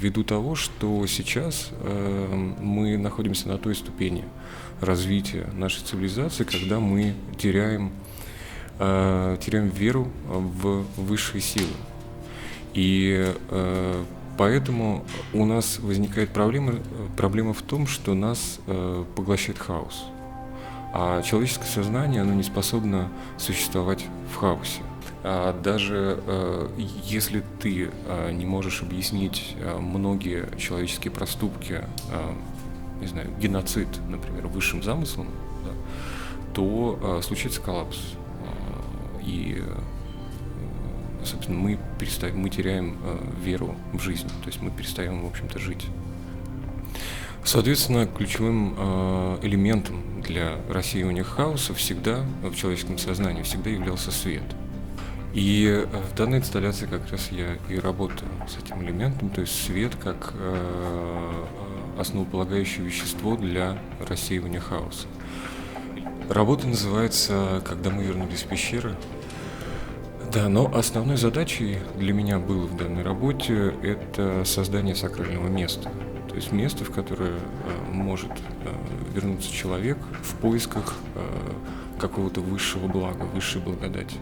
ввиду того, что сейчас э, мы находимся на той ступени развития нашей цивилизации, когда мы теряем, э, теряем веру в высшие силы. И э, поэтому у нас возникает проблема, проблема в том, что нас э, поглощает хаос. А человеческое сознание, оно не способно существовать в хаосе. А даже э, если ты э, не можешь объяснить э, многие человеческие проступки, не знаю, геноцид, например, высшим замыслом, да, то случится коллапс. Э, и, собственно, мы, перестаем, мы теряем веру в жизнь, то есть мы перестаем, в общем-то, жить. Соответственно, ключевым элементом для рассеивания хаоса всегда в человеческом сознании всегда являлся свет – и э, в данной инсталляции как раз я и работаю с этим элементом, то есть свет как э, основополагающее вещество для рассеивания хаоса. Работа называется «Когда мы вернулись в пещеры». Да, но основной задачей для меня было в данной работе это создание сакрального места. То есть место, в которое э, может э, вернуться человек в поисках э, какого-то высшего блага, высшей благодати.